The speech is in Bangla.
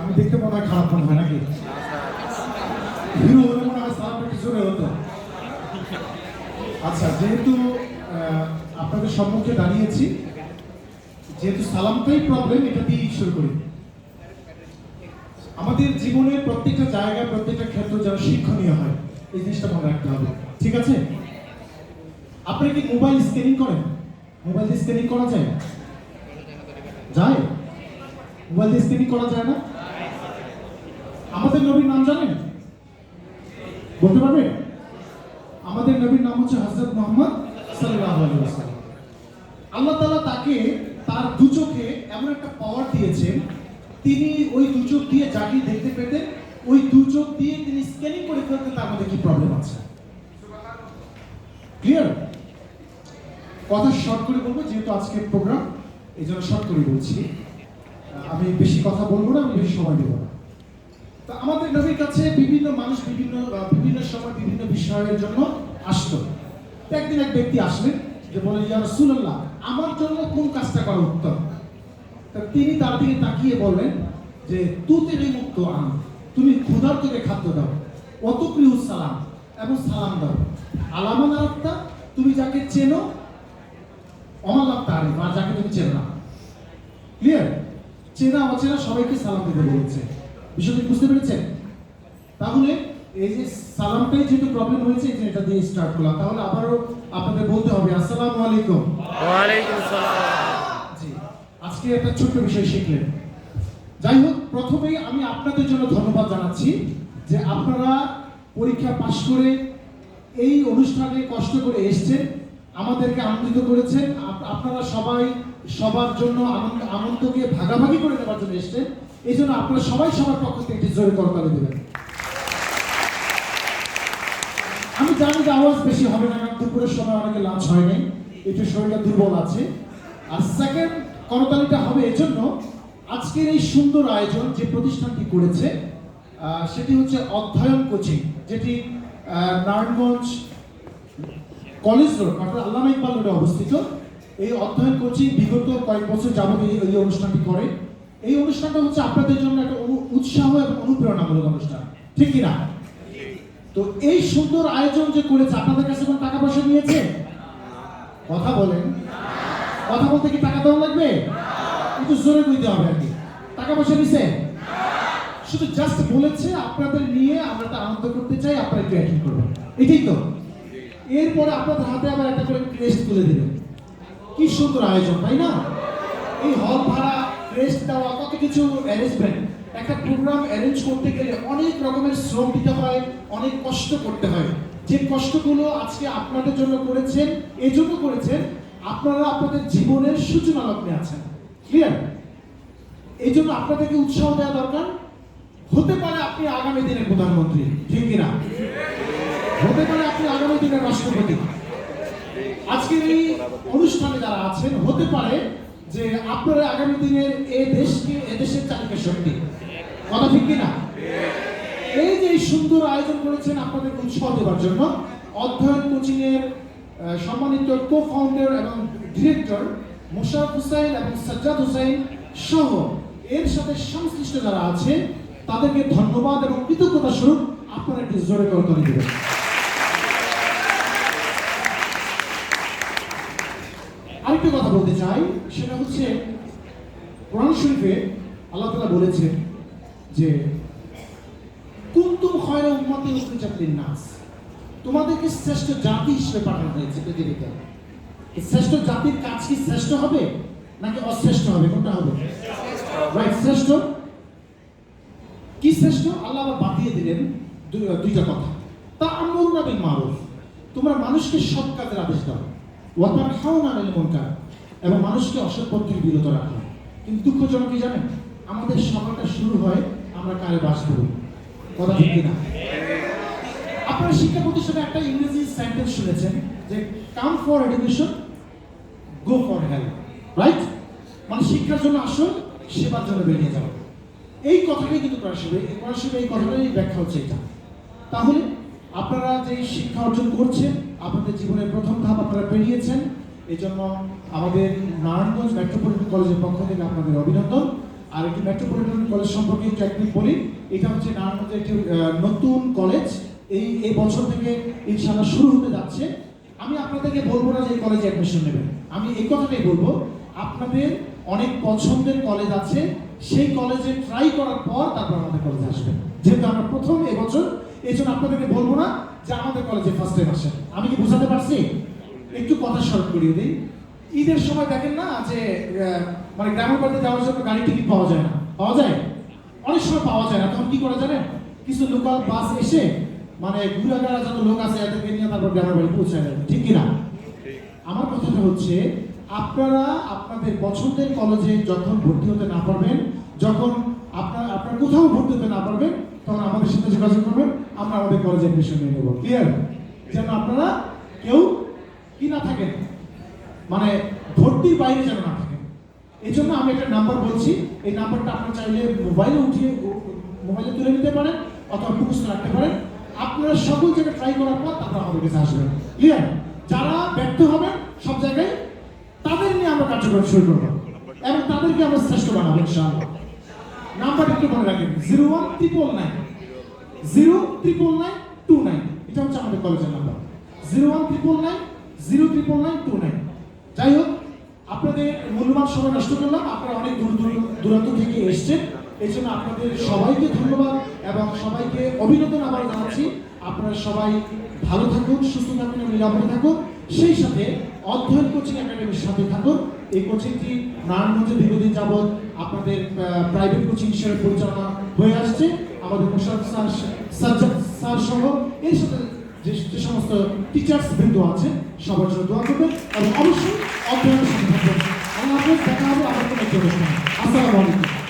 আমি দেখতে মনে হয় খারাপ মনে হয় নাকি? হিরো মনে হয় সালামটা কিছু হতো। আচ্ছা যেহেতু আপনাদের সম্মুখে দাঁড়িয়েছি, যেহেতু সালামটাই প্রবলেম এটা দিয়েই শুরু করি। আমাদের জীবনের প্রত্যেকটা জায়গায় প্রত্যেকটা ক্ষেত্র যেন শিক্ষণীয় হয়, এই জিনিসটা মনে রাখতে হবে। ঠিক আছে? আপনি কি মোবাইল স্ক্যানিং করেন? মোবাইল দিয়ে স্ক্যানিং করা যায়? যায়? মোবাইল দিয়ে স্ক্যানিং করা যায় না? আমাদের নবীর নাম জানেন? বলতে পারবেন আমাদের নবীর নাম হচ্ছে হযরত মোহাম্মদ আলাইহি আল্লাহ তাআলা তাকে তার দু চোখে এমন একটা পাওয়ার দিয়েছেন, তিনি ওই দু চোখ দিয়ে যাকে দেখতে পেতেন, ওই দু চোখ দিয়ে তিনি স্ক্যানিং করে ফেলতেন তার মধ্যে কি প্রবলেম আছে? ক্লিয়ার কথা শর্ট করে বলব, যেহেতু আজকের প্রোগ্রাম এই জন্য শর্ট করে বলছি। আমি বেশি কথা বলব না, আমি বেশি সময় দেবো না। তো আমাদের নবীর কাছে বিভিন্ন মানুষ বিভিন্ন বিভিন্ন সময় বিভিন্ন বিষয়ের জন্য আসতো। একদিন এক ব্যক্তি আসলেন, যে বলে ইয়া রাসূলুল্লাহ, আমার জন্য কোন কাজটা করা উত্তম? তা তিনি তার দিকে তাকিয়ে বললেন যে তুতে মুক্ত আন তুমি ক্ষুধার্তকে খাদ্য দাও অত প্রিয় সালাম এবং সালাম দাও। আলামান আরাফতা তুমি যাকে চেনো অমাল্লাহ তারিফ আর যাকে তুমি চেনো না। ক্লিয়ার চেনা অচেনা সবাইকে সালাম দিতে বলেছে। বিষয়টি বুঝতে পেরেছেন? তাহলে এই যে সালামটাই যেহেতু প্রবলেম হয়েছে যে এটা দিয়ে স্টার্ট করলাম। তাহলে আবারও আপনাদের বলতে হবে আসসালামু আলাইকুম। ওয়ালাইকুম সালাম জি আজকে একটা ছোট্ট বিষয় শিখলেন। যাই হোক প্রথমেই আমি আপনাদের জন্য ধন্যবাদ জানাচ্ছি যে আপনারা পরীক্ষা পাশ করে এই অনুষ্ঠানে কষ্ট করে এসেছেন। আমাদেরকে আনন্দিত করেছেন আপ- আপনারা সবাই সবার জন্য আনন্দ, আনন্দকে ভাগাভাগি করে নেওয়ার জন্য এসেছেন এই জন্য আপনারা সবাই সবার পক্ষ থেকে একটি জোরে করতালি দেবেন। আমি জানি যে আওয়াজ বেশি হবে না, কারণ দুপুরের সময় অনেকে লাঞ্চ হয় নাই। একটু শরীরটা দুর্বল আছে। আর সেকেন্ড করতালিটা হবে এজন্য আজকের এই সুন্দর আয়োজন যে প্রতিষ্ঠানটি করেছে সেটি হচ্ছে অধ্যয়ন কোচিং, যেটি নারায়ণগঞ্জ কলেজ রোড অর্থাৎ আল্লামা ইকবাল রোডে অবস্থিত। এই অধ্যয়ন কোচিং বিগত কয়েক বছর যাবত এই অনুষ্ঠানটি করে। এই অনুষ্ঠানটা হচ্ছে আপনাদের জন্য একটা উৎসাহ এবং অনুপ্রেরণামূলক অনুষ্ঠান। ঠিক কিনা? তো এই সুন্দর আয়োজন যে করেছে, আপনাদের কাছে কোনো টাকা পয়সা নিয়েছে? কথা বলেন। কথা বলতে কি টাকা দেওয়া লাগবে? একটু জোরে কইতে হবে আর কি। টাকা পয়সা নিছে? শুধু জাস্ট বলেছে আপনাদের নিয়ে আমরা একটা আনন্দ করতে চাই, আপনারা একটু অ্যাটেন্ড করবেন। এটাই তো। এরপরে আপনাদের হাতে আবার একটা করে ক্রেস্ট তুলে দেবেন কি সুন্দর আয়োজন, তাই না? এই হল ভাড়া ক্রেস্ট দেওয়া, কত কিছু অ্যারেঞ্জমেন্ট একটা প্রোগ্রাম অ্যারেঞ্জ করতে গেলে অনেক রকমের শ্রম দিতে হয়, অনেক কষ্ট করতে হয়। যে কষ্টগুলো আজকে আপনাদের জন্য করেছেন, এই জন্য করেছেন, আপনারা আপনাদের জীবনের সূচনা লগ্নে আছেন। ক্লিয়ার এই জন্য আপনাদেরকে উৎসাহ দেওয়া দরকার। হতে পারে আপনি আগামী দিনের প্রধানমন্ত্রী, ঠিক কিনা? হতে পারে আপনি আগামী দিনের রাষ্ট্রপতি। আজকের এই অনুষ্ঠানে যারা আছেন, হতে পারে যে আপনারা আগামী দিনের এ দেশকে এদেশের চালিকা শক্তি। কথা ঠিক কিনা? এই যে সুন্দর আয়োজন করেছেন আপনাদেরকে উৎসাহ দেওয়ার জন্য, অধ্যয়ন কোচিং এর সম্মানিত কো ফাউন্ডার এবং ডিরেক্টর মোশারফ হুসাইন এবং সাজ্জাদ হুসাইন সহ এর সাথে সংশ্লিষ্ট যারা আছে, তাদেরকে ধন্যবাদ এবং কৃতজ্ঞতা স্বরূপ আপনারা একটি জোরে করতে দেবেন। আরেকটা কথা বলতে চাই, সেটা হচ্ছে কোরআন শরীফে আল্লাহ তাআলা বলেছেন যে, কুন্তুম খয়রা উম্মতি উখরিজাত লিন-নাস। তোমাদেরকে শ্রেষ্ঠ জাতি হিসেবে পাঠানো হয়েছে পৃথিবীতে শ্রেষ্ঠ জাতির কাজ কি শ্রেষ্ঠ হবে, নাকি অশ্রেষ্ঠ হবে? কোনটা হবে? রাইট শ্রেষ্ঠ? কি শ্রেষ্ঠ? আল্লাহ আবার বাতিয়ে দিলেন দুই- দুইটা কথা। তা আমরুনা বিল মারুফ। তোমরা মানুষকে সৎ কাজের আদেশ দাও। ওয়াতার খাও না মুনকার। এবং মানুষকে অসৎ পথ থেকে বিরত রাখো কিন্তু দুঃখজনক কি জানেন? আমাদের সকালটা শুরু হয়, আমরা কারে বাস করি? কথা ঠিক কিনা? আপনারা শিক্ষা প্রতিষ্ঠানে একটা ইংরেজি সেন্টেন্স শুনেছেন যে come for education go for help right মানে শিক্ষার জন্য আসো সেবার জন্য বেরিয়ে যাও। এই কথাটাই কিন্তু পড়াশোনা পড়াশোনা এই কথাটাই ব্যাখ্যা হচ্ছে এটা। তাহলে আপনারা যে শিক্ষা অর্জন করছেন, আপনাদের জীবনের প্রথম ধাপ আপনারা পেরিয়েছেন। এই জন্য আমাদের নারায়ণগঞ্জ মেট্রোপলিটন কলেজের পক্ষ থেকে আপনাদের অভিনন্দন। আর একটি মেট্রোপলিটন কলেজ সম্পর্কে একটু একদিন বলি, এটা হচ্ছে নারায়ণগঞ্জের একটি নতুন কলেজ এই এই বছর থেকে ইনশাআল্লাহ শুরু হতে যাচ্ছে। আমি আপনাদেরকে বলব না যে এই কলেজে অ্যাডমিশন নেবেন। আমি এই কথাটাই বলব, আপনাদের অনেক পছন্দের কলেজ আছে, সেই কলেজে ট্রাই করার পর তারপর আমাদের কলেজে আসবেন যেহেতু আমরা প্রথম এবছর এই জন্য আপনাদেরকে বলব না যে আমাদের কলেজে ফার্স্ট টাইম আসেন। আমি কি বোঝাতে পারছি? একটু কথা শর্ট করিয়ে দিই। ঈদের সময় দেখেন না যে মানে গ্রামের বাড়িতে যাওয়ার জন্য গাড়ি টিকিট পাওয়া যায় না। পাওয়া যায়? অনেক সময় পাওয়া যায় না। তখন কি করা জানেন কিছু লোকাল বাস এসে মানে ঘুরাঘাড়া যত লোক আছে এদেরকে নিয়ে তারপর গ্রামের বাড়ি পৌঁছায় যায় ঠিক কিনা? আমার কথাটা হচ্ছে, আপনারা আপনাদের পছন্দের কলেজে যখন ভর্তি হতে না পারবেন, যখন আপনার আপনার কোথাও ভর্তি হতে না পারবেন, তখন আমাদের সাথে যোগাযোগ করবেন, আমরা আমাদের কলেজে অ্যাডমিশন নিয়ে নেব। ক্লিয়ার যেন আপনারা কেউ কি না থাকেন? মানে ভর্তির বাইরে যেন না থাকেন। এই জন্য আমি একটা নাম্বার বলছি। এই নাম্বারটা আপনারা চাইলে মোবাইলে উঠিয়ে মোবাইলে তুলে নিতে পারেন অথবা মুখস্থ রাখতে পারেন। আপনারা সকল জায়গায় ট্রাই করার পর তারপর আমাদের কাছে আসবেন। ক্লিয়ার যারা ব্যর্থ হবেন সব জায়গায়, তাদের নিয়ে আমরা কার্যক্রম শুরু করব। এবং তাদেরকে আমরা শ্রেষ্ঠ বানাবো, ইনশাআল্লাহ। নাম্বারটা একটু মনে রাখেন। Zero one triple nine zero triple nine two nine এটা হচ্ছে আমাদের কলেজের number zero one triple nine zero triple nine two nine যাই হোক আপনাদের মূল্যবান সময় নষ্ট করলাম, আপনারা অনেক দূর দূর দূরান্ত থেকে এসছেন। এই জন্য আপনাদের সবাইকে ধন্যবাদ এবং সবাইকে অভিনন্দন আবার জানাচ্ছি। আপনারা সবাই ভালো থাকুন, সুস্থ থাকুন নিরাপদে থাকুন। সেই সাথে অধ্যয়ন কোচিং একাডেমির সাথে থাকুন। এই কোচিংটি নারায়ণগঞ্জে দীর্ঘদিন যাবৎ আপনাদের প্রাইভেট কোচিং হিসেবে পরিচালনা হয়ে আসছে। আমাদের মোশারফ স্যার স্যার সহ এর সাথে যে সমস্ত টিচার্স বৃন্দ আছে, সবার জন্য দোয়া করবেন এবং অবশ্যই অধ্যয়নের সাথে হাফেজ, দেখা হবে আবার কোনো আসসালামু আলাইকুম।